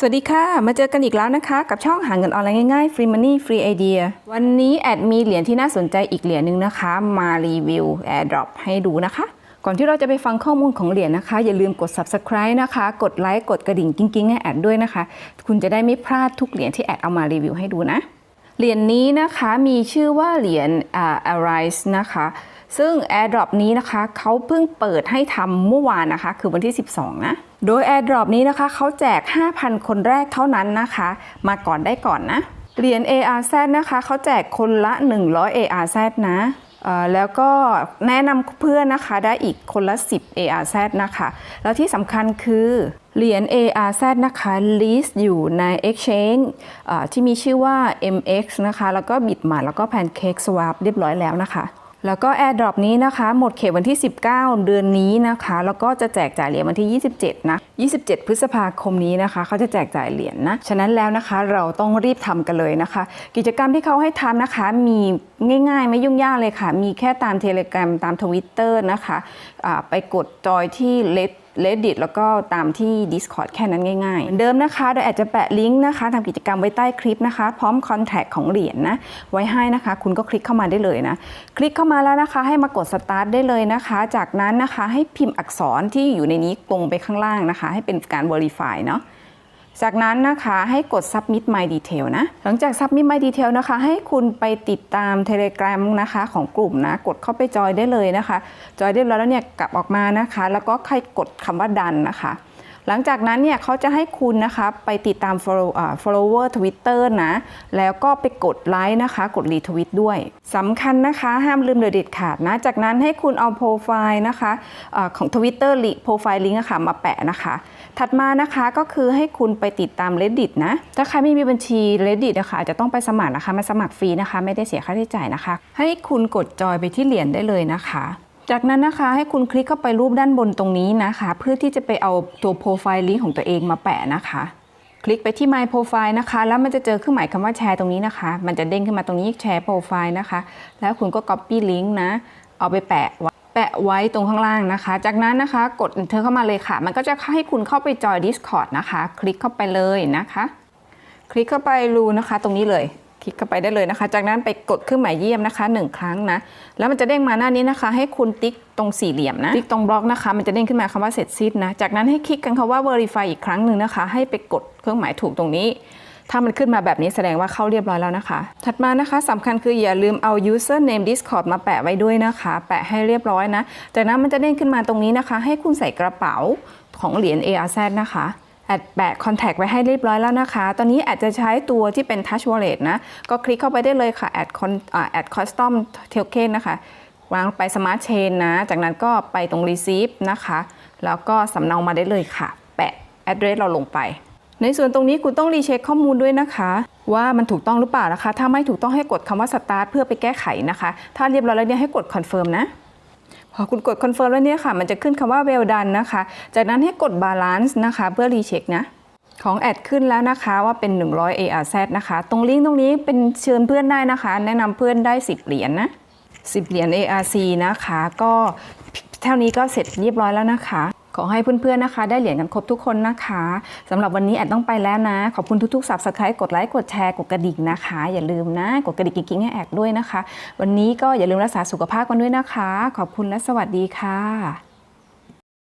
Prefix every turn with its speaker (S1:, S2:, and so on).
S1: สวัสดีค่ะ มาเจอกันอีกแล้วนะคะ กับช่องหาเงินออนไลน์ง่ายๆ Free Money Free Idea วันนี้แอดมีเหรียญที่น่าสนใจอีกเหรียญหนึ่งนะคะ มารีวิว AirDrop ให้ดูนะคะ ก่อนที่เราจะไปฟังข้อมูลของเหรียญนะคะ อย่าลืมกด Subscribe นะคะ กดไลค์กดกระดิ่งกิ้งๆให้แอดด้วยนะคะ คุณจะได้ไม่พลาดทุกเหรียญที่แอดเอามารีวิวให้ดูนะเหรียญนี้นะคะมีชื่อว่าเหรียญอา Arise นะคะ ซึ่ง AirDrop นี้นะคะเขาเพิ่งเปิดให้ทำเมื่อวานนะคะ คือวันที่ 12 นะ โดย AirDrop นี้นะคะเขาแจก 5,000 คนแรกเท่านั้นนะคะ มาก่อนได้ก่อนนะ เหรียญ ARZ นะคะเขาแจกคนละ 100 ARZ นะแล้วก็แนะนำเพื่อนนะคะได้อีกคนละ 10 ARZ นะคะ แล้วที่สำคัญคือเหรียญ ARZ นะคะ list อยู่ใน exchange ที่มีชื่อว่า MX นะคะ แล้วก็ Bitmart แล้วก็ Pancake Swap เรียบร้อยแล้วนะคะ แล้วก็ AirDrop นี้นะคะ หมดเขตวันที่ 19 เดือนนี้นะคะ แล้วก็จะแจกจ่ายเหรียญวันที่ 27 นะ 27 พฤษภาคมนี้นะคะ เขาจะแจกจ่ายเหรียญนะฉะนั้นแล้วนะคะเราต้องรีบทำกันเลยนะคะ กิจกรรมที่เขาให้ทำนะคะ มีง่ายๆ ไม่ยุ่งยากเลยค่ะ มีแค่ตามเทเล gram ตามทวิตเตอร์นะคะะไปกดจอยที่ Let Reddit แล้วก็ตามที่ Discord แค่นั้นง่ายๆเหมือนเดิมนะคะโดยอาจจะแปะลิงก์นะคะทำกิจกรรมไว้ใต้คลิปนะคะ พร้อมคอนแทคของเหรียญนะไว้ให้นะคะ คุณก็คลิกเข้ามาได้เลยนะ คลิกเข้ามาแล้วนะคะ ให้มากดสตาร์ทได้เลยนะคะ จากนั้นนะคะให้พิมพ์อักษรที่อยู่ในนี้ลงไปข้างล่างนะคะ ให้เป็นการ verify เนาะ จากนั้นนะคะให้กด submit my detail นะ หลังจาก submit my detail นะคะ ให้คุณไปติดตาม Telegram นะคะของกลุ่มนะ กดเข้าไปจอยได้เลยนะคะ จอยได้แล้วแล้วเนี่ยกลับออกมานะคะ แล้วก็ใครกดคำว่าดันนะคะ หลังจากนั้นเนี่ยเขาจะให้คุณนะคะไปติดตาม follow อ่า follower Twitter นะ แล้วก็ไปกดไลค์นะคะ กดรีทวิตด้วยสำคัญนะคะห้ามลืมเด็ดขาดนะ จากนั้นให้คุณเอาโปรไฟล์นะคะอาของ Twitter ลิโปรไฟล์ลิงก์ะค่ะมาแปะนะคะ ถัดมานะคะก็คือให้คุณไปติดตาม Reddit นะ ถ้าใครไม่มีบัญชี Reddit นะคะอาจจะต้องไปสมัครนะคะมาสมัครฟรีนะคะ ไม่ได้เสียค่าใช้จ่ายนะคะ ให้คุณกดจอยไปที่เหรียญได้เลยนะคะ จากนั้นนะคะให้คุณคลิกเข้าไปรูปด้านบนตรงนี้นะคะ เพื่อที่จะไปเอาตัวโปรไฟล์ลิงก์ของตัวเองมาแปะนะคะ คลิกไปที่ My Profile นะคะ แล้วมันจะเจอเครื่องหมายคำว่าแชร์ตรงนี้นะคะ มันจะเด้งขึ้นมาตรงนี้แชร์โปรไฟล์นะคะ แล้วคุณก็ Copy ลิงก์นะ เอาไปแปะไว้แปะไว้ตรงข้างล่างนะคะ จากนั้นนะคะกด Enter เข้ามาเลยค่ะ มันก็จะให้คุณเข้าไปจอย Discord นะคะ คลิกเข้าไปเลยนะคะ คลิกเข้าไปรูนะคะ ตรงนี้เลย ลิกเข้าไปได้เลยนะคะ จากนั้นไปกดเครื่องหมายเยี่ยมนะคะหนึ่งครั้งนะ แล้วมันจะเด้งมาหน้านี้นะคะ ให้คุณติ๊กตรงสี่เหลี่ยมนะติ๊กตรงบล็อกนะคะ มันจะเด้งขึ้นมาคำว่าเสร็จสิ้นนะ จากนั้นให้คลิกกันคำว่า verify อีกครั้งหนึ่งนะคะ ให้ไปกดเครื่องหมายถูกตรงนี้ ถ้ามันขึ้นมาแบบนี้แสดงว่าเข้าเรียบร้อยแล้วนะคะ ถัดมานะคะสำคัญคืออย่าลืมเอา username Discord มาแปะไว้ด้วยนะคะ แปะให้เรียบร้อยนะ จากนั้นมันจะเด้งขึ้นมาตรงนี้นะคะ ให้คุณใส่กระเป๋าของเหรียญ ARZ นะคะ แอดแปะคอนแทคไว้ให้เรียบร้อยแล้วนะคะ ตอนนี้อาจจะใช้ตัวที่เป็น Touch Wallet นะ ก็คลิกเข้าไปได้เลยค่ะแอดคอนแอดคอสตอมเทลเคนนะคะ วางไป Smart Chain นะ จากนั้นก็ไปตรง Receive นะคะ แล้วก็สำเนามาได้เลยค่ะ แปะ address เราลงไป ในส่วนตรงนี้คุณต้องรีเช็คข้อมูลด้วยนะคะ ว่ามันถูกต้องหรือเปล่านะคะ ถ้าไม่ถูกต้องให้กดคำว่า start เพื่อไปแก้ไขนะคะ ถ้าเรียบร้อยแล้วเนี่ยให้กด confirm นะ พอคุณกดคอนเฟิร์มแล้วเนี่ยค่ะ มันจะขึ้นคำว่า well done นะคะ จากนั้นให้กด balance นะคะ เพื่อรีเช็คนะของแอดขึ้นแล้วนะคะว่าเป็น 100 ARZ นะคะ ตรงลิงก์ตรงนี้เป็นเชิญเพื่อนได้นะคะ แนะนำเพื่อนได้ 10 เหรียญนะ10 เหรียญ ARC นะคะ ก็เท่านี้ก็เสร็จเรียบร้อยแล้วนะคะ ขอให้เพื่อนๆนะคะ ได้เหรียญกันครบทุกคนนะคะสำหรับวันนี้แอดต้องไปแล้วนะ ขอบคุณทุกๆสับสไครต์กดไลค์กดแชร์กดกระดิ่งนะคะ อย่าลืมนะ กดกระดิ่งกิ๊งๆให้แอดด้วยนะคะ วันนี้ก็อย่าลืมรักษาสุขภาพกันด้วยนะคะ ขอบคุณและสวัสดีค่ะ